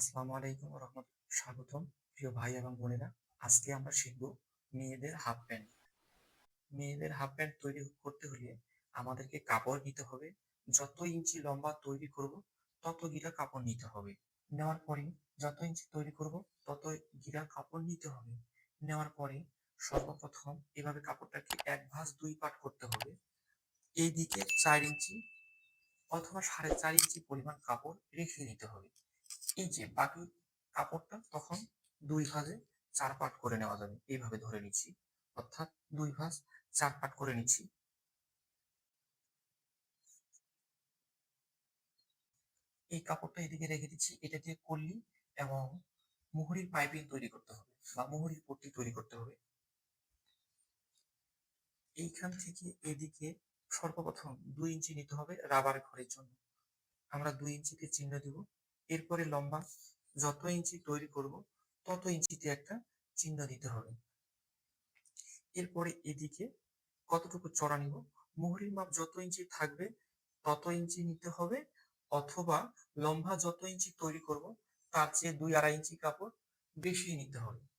আসসালামু আলাইকুম রহমতুল্লাহ। স্বাগতম প্রিয় ভাই এবং বোনেরা। আজকে আমরা শিখব মেয়েদের হাফ প্যান্ট। মেয়েদের হাফ প্যান্ট তৈরি করতে হলে আমাদেরকে কাপড় নিতে হবে। যত ইঞ্চি লম্বা তৈরি করব, তত গিরা কাপড় নিতে হবে। নেওয়ার পরে যত ইঞ্চি তৈরি করব, তত গিরা কাপড় নিতে হবে। নেওয়ার পরে সর্বপ্রথম এভাবে কাপড়টাকে এক ভাঁজ দুই পাট করতে হবে। এইদিকে চার ইঞ্চি অথবা সাড়ে চার ইঞ্চি পরিমাণ কাপড় রেখে দিতে হবে। এই যে বাকি কাপড়টা তখন দুই ভাঁজে চার পাট করে নেওয়া যাবে। এইভাবে ধরে নিচ্ছি। অর্থাৎ দুই ভাঁজ চার পাট করে নিচ্ছি। এই কাপড়টা এদিকে রেখে দিচ্ছি। এটা দিয়ে কল্লি এবং মুহুরির পাইপিং তৈরি করতে হবে বা মুহুরির পট্টি তৈরি করতে হবে। এইখান থেকে এদিকে সর্বপ্রথম দুই ইঞ্চি নিতে হবে রাবার ঘরের জন্য। আমরা দুই ইঞ্চিতে চিহ্ন দিব। এরপরে লম্বা যত ইঞ্চি তৈরি করব, তত ইঞ্চিতে একটা চিহ্ন দিতে হবে। এরপরে এদিকে কতটুকু চড়া নিব? মুহুরির মাপ যত ইঞ্চি থাকবে, তত ইঞ্চি নিতে হবে, অথবা লম্বা যত ইঞ্চি তৈরি করব, তার চেয়ে দুই আড়াই ইঞ্চি কাপড় বেশি নিতে হবে।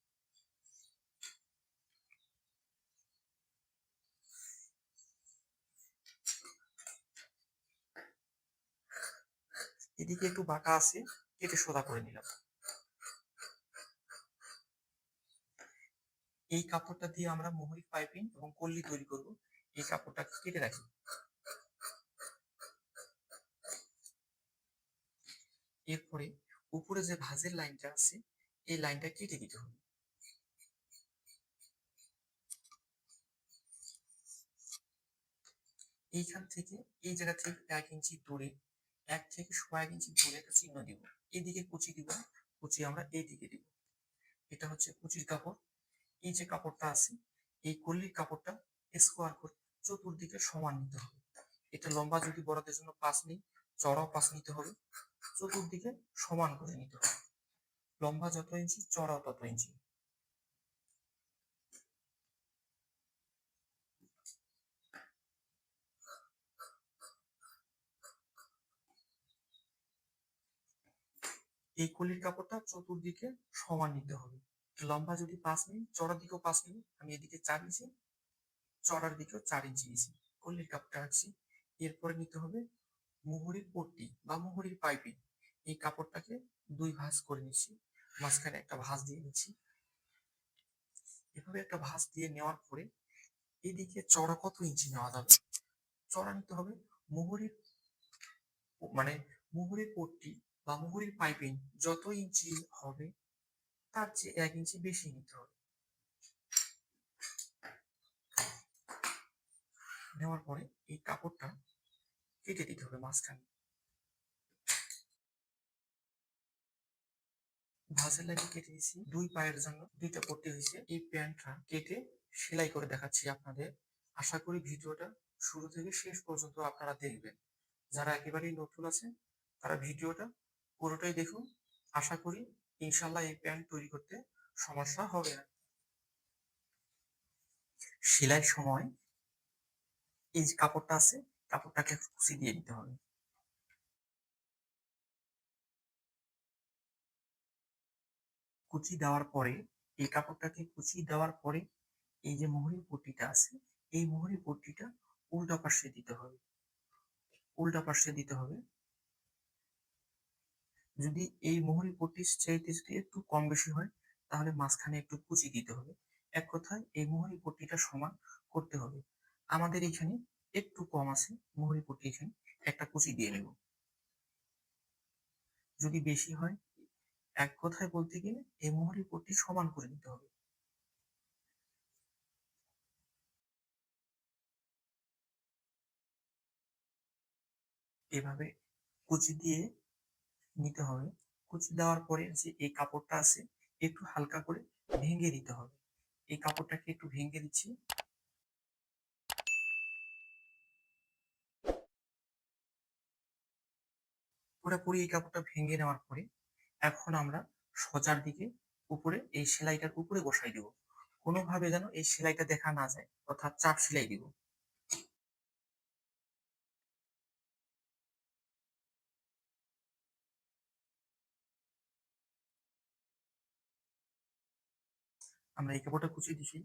এদিকে একটু বাঁকা আছে, কেটে সোজা করে নিলাম। এই কাপড়টা দিয়ে আমরা মোহরি পাইপিং এবং কল্লি তৈরি করব। এই কাপড়টা কেটে রাখি। এরপরে উপরে যে ভাজের লাইনটা আছে, এই লাইনটা কেটে দিতে হবে। এইখান থেকে, এই জায়গা থেকে এক ইঞ্চি দূরে এক থেকে সোয়া এক ইঞ্চি দূরে একটা চিহ্ন দিব। এদিকে কুচি দিব, কুচি আমরা এই দিকে দিব। এটা হচ্ছে কুচির কাপড়। এই যে কাপড়টা আছে, এই কল্লির কাপড়টা স্কোয়ার করে চতুর্দিকে সমান নিতে হবে। এটা লম্বা যদি বড়দের জন্য পাঁচ নিই চড়াও পাঁচ নিতে হবে। চতুর্দিকে সমান করে নিতে হবে। লম্বা যত ইঞ্চি চড়াও তত ইঞ্চি। এই কলির কাপড়টা চতুর্দিকে সমান নিতে হবে। লম্বা যদি পাঁচ নিই চড়ার দিকেও পাঁচ নিই আমি এদিকে চার ইঞ্চি, চড়ার দিকেও চার ইঞ্চি নিয়েছি। কলির কাপড়টা রাখছি। এরপরে নিতে হবে মুহুরির পট্টি বা মুহুরির পাইপিং। এই কাপড়টাকে দুই ভাঁজ করে নিচ্ছি। মাঝখানে একটা ভাঁজ দিয়ে নিচ্ছি। এভাবে একটা ভাঁজ দিয়ে নেওয়ার পরে এদিকে চড়া কত ইঞ্চি নেওয়া যাবে? চড়া নিতে হবে মুহুরির মানে মুহুরির পট্টি বা মুহুরির পাইপিং যত ইঞ্চি হবে, তার চেয়ে এক ইঞ্চি বেশি নিতে হবে। নেওয়ার পরে এই কাপড়টা কেটে দিতে হবে মাঝখানে। ভাজের লাগে কেটে দিয়েছি। দুই পায়ের জন্য দুইটা পট্টি হয়েছে। এই প্যান্টটা কেটে সেলাই করে দেখাচ্ছি আপনাদের। আশা করি ভিডিওটা শুরু থেকে শেষ পর্যন্ত আপনারা দেখবেন। যারা একেবারেই নতুন আছে তারা ভিডিওটা পুরোটাই দেখুন। আশা করি ইনশাল্লাহ এই প্যান্ট তৈরি করতে সমস্যা হবে না। সেলাই সময় এই যে কাপড়টা আছে, কাপড়টাকে কুচি দিয়ে দিতে হবে। কুচি দেওয়ার পরে, এই কাপড়টাকে কুচি দেওয়ার পরে, এই যে মোহরি পট্টিটা আছে, এই মোহরি পট্টিটা উল্টা পাশে দিতে হবে। উল্টা পাশে দিতে হবে। যদি এই মোহরি পট্টির চাইতে যদি একটু কম বেশি হয়, তাহলে মাঝখানে একটু কুচি দিতে হবে। এক কথায়, এই মোহরি পট্টিটা সমান করতে হবে। আমাদের এখানে একটু কম আছে মোহরি পট্টি এখানে, একটা কুচি দিয়ে নেব। যদি বেশি হয়, এক কথায় বলতে গেলে এই মোহরি পট্টি সমান করে নিতে হবে। এভাবে কুচি দিয়ে নিতে হবে। কুচি দেওয়ার পরে যে এই কাপড়টা আছে, একটু হালকা করে ভেঙে দিতে হবে। এই কাপড়টাকে একটু ভেঙে দিচ্ছি। পুরোপুরি এই কাপড়টা ভেঙে নেওয়ার পরে এখন আমরা সজার দিকে উপরে এই সেলাইটার উপরে বসাই দিব। কোনোভাবে যেন এই সেলাইটা দেখা না যায়, অর্থাৎ চাপ সেলাই দিব। আমরা এই কাপড়টা কুচিয়ে দিছি।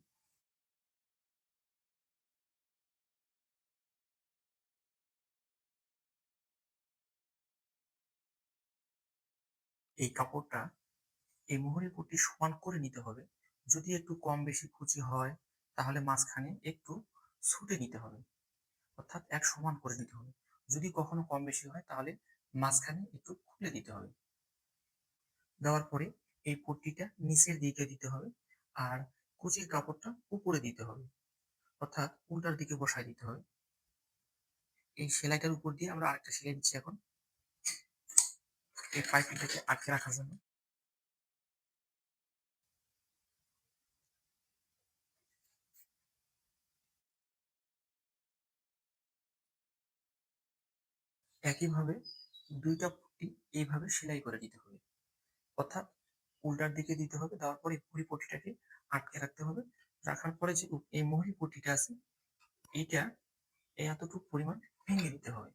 এই কাপড়টা এই মোহরের পট্টি সমান করে নিতে হবে। যদি একটু কম বেশি কুচি হয়, তাহলে মাঝখানে একটু ছুটে নিতে হবে। অর্থাৎ এক সমান করে নিতে হবে। যদি কখনো কম বেশি হয়, তাহলে মাঝখানে একটু খুলে দিতে হবে। দেওয়ার পরে এই পট্টিটা নিচের দিকে দিতে হবে। আর কুচির কাপড়টা উপরে দিতে হবে। অর্থাৎ উল্টার দিকে বসায় দিতে হবে। এই সেলাইটার উপর দিয়ে আমরা আরেকটা সেলাই দিচ্ছি এখন। এই পাইপিংটাকে আটকে রাখার জন্য। একইভাবে দুইটা পট্টি এইভাবে সেলাই করে দিতে হবে। অর্থাৎ উল্টার দিকে দিতে হবে। দেওয়ার পরে ভুঁড়ি পট্টিটাকে আটকে রাখতে হবে। রাখার পরে যে এই মোহরি পট্টিটা আছে, এইটা এই এতটুকু পরিমাণ ভেঙে দিতে হবে।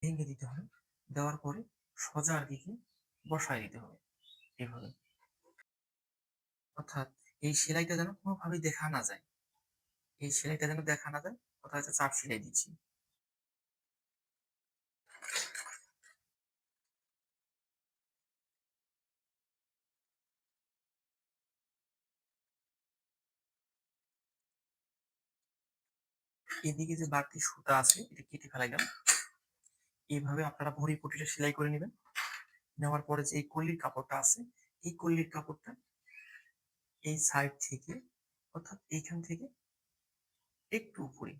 ভেঙে দিতে হবে। দেওয়ার পরে সোজার দিকে বসায় দিতে হবে এভাবে অর্থাৎ এই সেলাইটা যেন কোনোভাবেই দেখা না যায়। এই সেলাইটা যেন দেখা না যায়, অর্থাৎ চাপ সেলাই দিচ্ছি। এদিকে যে বাড়তি সুতা আছে, এটা কেটে ফেলাইলাম এইভাবে আপনারা ভরি পটিটা সেলাই করে নেবেন। নেওয়ার পরে যে এই কল্লির কাপড়টা আছে, এই কল্লির কাপড়টা এই সাইড থেকে, অর্থাৎ এইখান থেকে একটু উপরে,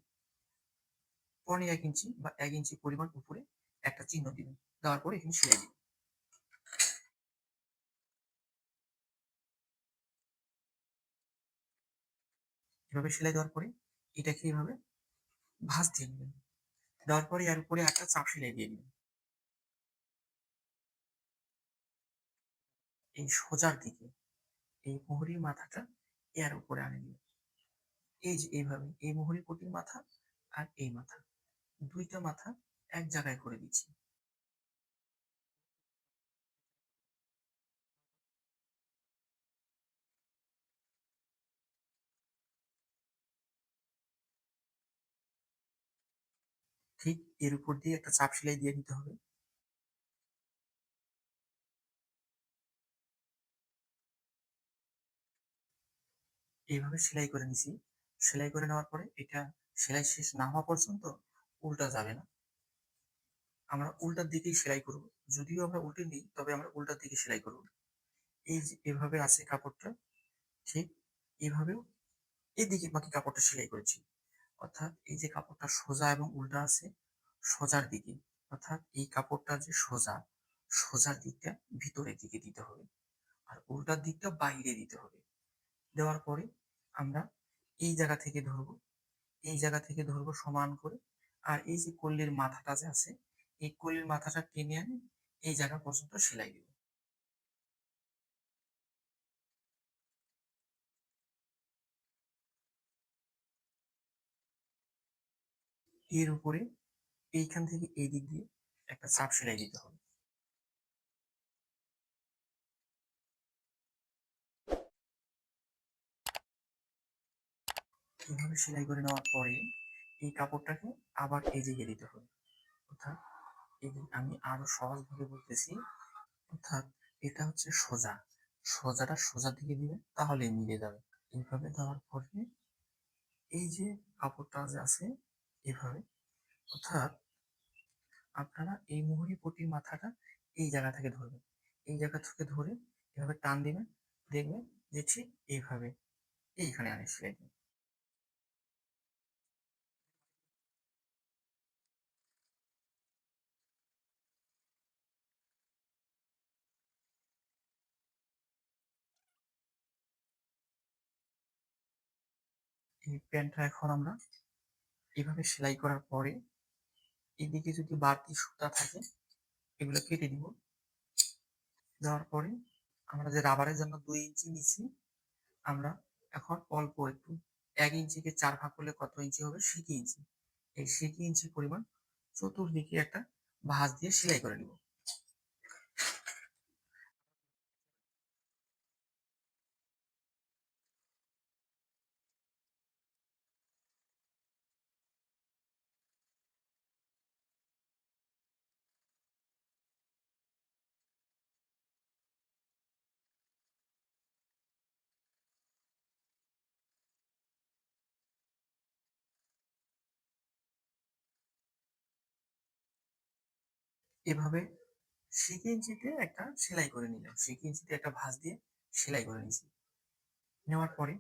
পনেরো এক ইঞ্চি বা এক ইঞ্চি পরিমাণ উপরে একটা চিহ্ন দিবেন। দেওয়ার পরে এখানে সেলাই দিবেন। এভাবে সেলাই দেওয়ার পরে এটাকে এইভাবে ভাঁজ দিয়ে নেবেন। দেওয়ার পরে এর উপরে একটা চাপ সেলাই দিয়ে দিবেন এই সোজার দিকে এই মোহরির মাথাটা এর উপরে আনে দিবেন এই যে এইভাবে, এই মোহরি পটির মাথা আর এই মাথা। দুইটা মাথা এক জায়গায় করে দিচ্ছি। ঠিক এর উপর দিয়ে একটা চাপ সেলাই দিয়ে দিতে হবে। এইভাবে সেলাই করে নিছি। সেলাই করে নেওয়ার পরে এটা সেলাই শেষ না হওয়া পর্যন্ত উল্টা যাবে না। আমরা উল্টার দিকেই সেলাই করব। যদিও আমরা উল্টে নিই, তবে আমরা উল্টার দিকে সেলাই করব। এই যে এভাবে আছে কাপড়টা, ঠিক এভাবেও এদিকে বাকি কাপড়টা সেলাই করেছি। অর্থাৎ এই যে কাপড়টা সোজা এবং উল্টা আছে, সোজার দিকে, অর্থাৎ এই কাপড়টা যে সোজা, সোজার দিকটা ভিতরের দিকে দিতে হবে আর উল্টার দিকটা বাইরে দিতে হবে। দেওয়ার পরে আমরা এই জায়গা থেকে ধরবো, এই জায়গা থেকে ধরবো সমান করে আর এই যে কল্লির মাথাটা যে আছে, এই কল্লির মাথাটা টেনে আনে এই জায়গা পর্যন্ত সেলাই দেব। এর উপরে এইখান থেকে এই দিক দিয়ে একটা চাপ সেলাই দিতে হবে। এইভাবে সেলাই করে নেওয়ার পরে এই কাপড়টাকে আবার জায়গায় দিতে হবে। অর্থাৎ যে আমি আরও সহজভাবে বলতেছি, অর্থাৎ এটা হচ্ছে সোজা। সোজাটা সোজার দিকে দিবে তাহলে মিলে যাবে। এইভাবে দেওয়ার পরে এই যে কাপড়টা যে আছে এভাবে। অর্থাৎ আপনারা এই মোহরি পটির মাথাটা এই জায়গা থেকে ধরবেন। এই জায়গা থেকে ধরে এভাবে টান দিবেন, দেখবেন যে ঠিক এইভাবে এইখানে আনে সেলাই এই প্যান্টটা এখন আমরা এভাবে সেলাই করার পরে এদিকে যদি বাড়তি সুতা থাকে, এগুলো কেটে দিব। দেওয়ার পরে আমরা যে রাবারের জন্য দুই ইঞ্চি নিচ্ছি আমরা এখন অল্প একটু এক ইঞ্চিকে চার ভাগ করলে কত ইঞ্চি হবে? সিকি ইঞ্চি। এই সিকি ইঞ্চি পরিমাণ চতুর্দিকে একটা ভাঁজ দিয়ে সেলাই করে নিব। এভাবে শিখ ইঞ্চিতে একটা সেলাই করে নিলাম। শিখ ইঞ্চিতে একটা ভাঁজ দিয়ে সেলাই করে নিয়েছি। নেওয়ার পরে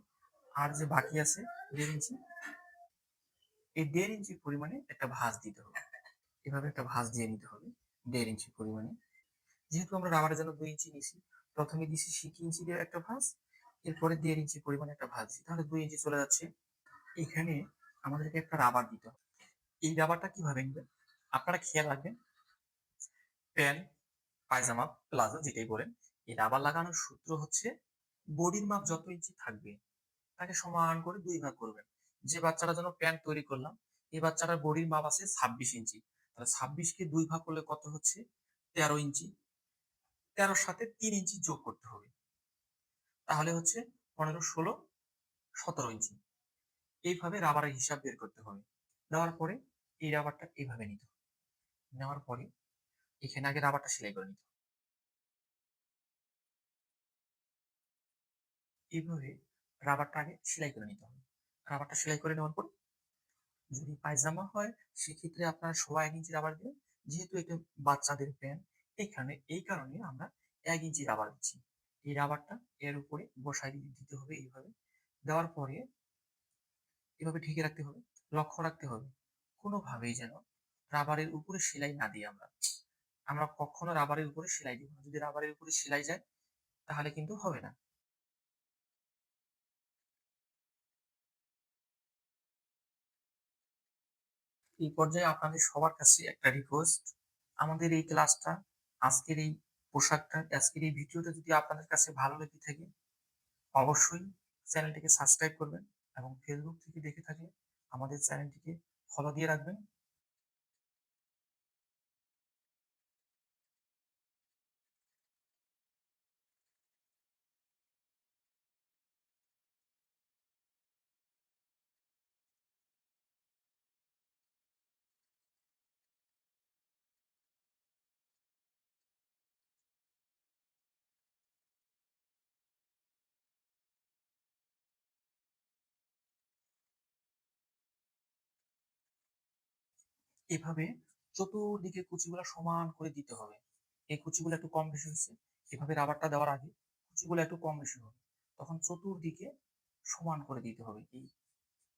আর যে বাকি আছে, দেড় ইঞ্চি, এই দেড় ইঞ্চি পরিমাণে একটা ভাঁজ দিতে হবে। এভাবে একটা ভাঁজ দিয়ে নিতে হবে দেড় ইঞ্চি পরিমাণে। যেহেতু আমরা রাবারের জন্য দুই ইঞ্চি নিছি, প্রথমে দিছি শিখ ইঞ্চি দিয়ে একটা ভাঁজ, এরপরে দেড় ইঞ্চি পরিমাণে একটা ভাঁজ দিই তাহলে দুই ইঞ্চি চলে যাচ্ছে। এখানে আমাদেরকে একটা রাবার দিতে হবে। এই রাবারটা কীভাবে নেবেন? আপনারা খেয়াল রাখবেন প্যান্ট পায়জামা, প্লাজো যেটাই বলেন, এই রাবার লাগানোর সূত্র হচ্ছে বডির মাপ যত ইঞ্চি থাকবে, তাকে সমান করে দুই ভাগ করবেন। যে বাচ্চাটার জন্য প্যান্ট তৈরি করলাম, এই বাচ্চাটার বডির মাপ আছে ছাব্বিশ ইঞ্চি। তাহলে ছাব্বিশকে দুই ভাগ করলে কত হচ্ছে? তেরো ইঞ্চি। তেরোর সাথে তিন ইঞ্চি যোগ করতে হবে। তাহলে হচ্ছে পনেরো, ষোলো, সতেরো ইঞ্চি। এইভাবে রাবারের হিসাব বের করতে হবে। দেওয়ার পরে এই রাবারটা এইভাবে নিতে হবে। নেওয়ার পরে এখানে আগে রাবারটা সেলাই করে নিতে এইভাবে রাবারটা আগে সেলাই করে নিতে হবে। রাবারটা সেলাই করে নেওয়ার পর যদি পায়জামা হয়, সেক্ষেত্রে আপনারা সোয়া এক ইঞ্চি রাবার দেবেন। যেহেতু এটা বাচ্চাদের প্যান্ট, এখানে এই কারণে আমরা এক ইঞ্চি রাবার দিচ্ছি। এই রাবারটা এর উপরে বসাই দিতে হবে এইভাবে। দেওয়ার পরে এভাবে ঢেকে রাখতে হবে, লক্ষ্য রাখতে হবে। কোনোভাবেই যেন রাবারের উপরে সেলাই না দিই আমরা। আমরা কখনো রাবারের উপরে সেলাই দিব না। যদি রাবারের উপরে সেলাই যায়, তাহলে কিন্তু হবে না। এই পর্যায়ে আপনাদের সবার কাছে একটা রিকোয়েস্ট আমাদের এই ক্লাসটা আজকের এই পোশাকটা, আজকের এই ভিডিওটা যদি আপনাদের কাছে ভালো লেগে থাকে, অবশ্যই চ্যানেলটিকে সাবস্ক্রাইব করবেন এবং ফেসবুক থেকে দেখে থাকলে আমাদের চ্যানেলটিকে ফলো দিয়ে রাখবেন। এভাবে চতুর্দিকে কুচিগুলো সমান করে দিতে হবে। এই কুচিগুলো একটু কম বেশি হয়েছে, এভাবে রাবারটা দেওয়ার আগে কুচিগুলো একটু কম বেশি হবে। তখন চতুর্দিকে সমান করে দিতে হবে। এই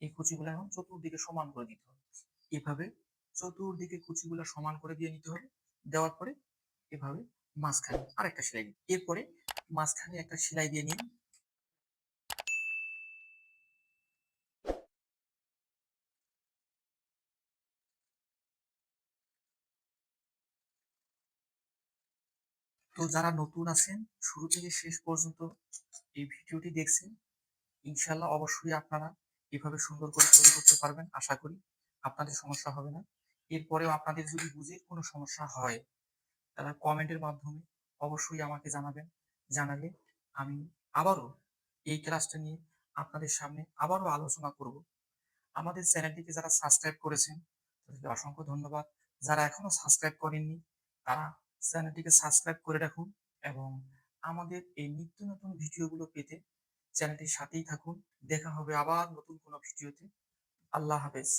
এই কুচিগুলো এখন চতুর্দিকে সমান করে দিতে হবে। এভাবে চতুর্দিকে কুচিগুলো সমান করে দিয়ে নিতে হবে। দেওয়ার পরে এভাবে মাঝখানে আরেকটা সেলাই দিন এরপরে মাঝখানে একটা সেলাই দিয়ে নিন। তো যারা নতুন আছেন, শুরু থেকে শেষ পর্যন্ত এই ভিডিওটি দেখছেন ইনশাল্লাহ অবশ্যই আপনারা এভাবে সুন্দর করে তৈরি করতে পারবেন, আশা করি আপনাদের সমস্যা হবে না। এরপরেও আপনাদের যদি বুঝে কোনো সমস্যা হয় তারা কমেন্টের মাধ্যমে অবশ্যই আমাকে জানাবেন। জানালে আমি আবারও এই ক্লাসটা নিয়ে আপনাদের সামনে আবারও আলোচনা করব। আমাদের চ্যানেলটিকে যারা সাবস্ক্রাইব করেছেন, তাদেরকে অসংখ্য ধন্যবাদ। যারা এখনও সাবস্ক্রাইব করেননি, তারা চ্যানেলটিকে সাবস্ক্রাইব করে রাখুন এবং আমাদের এই নিত্য নতুন ভিডিওগুলো পেতে চ্যানেলটির সাথেই থাকুন। দেখা হবে আবার নতুন কোনো ভিডিওতে। আল্লাহ হাফেজ।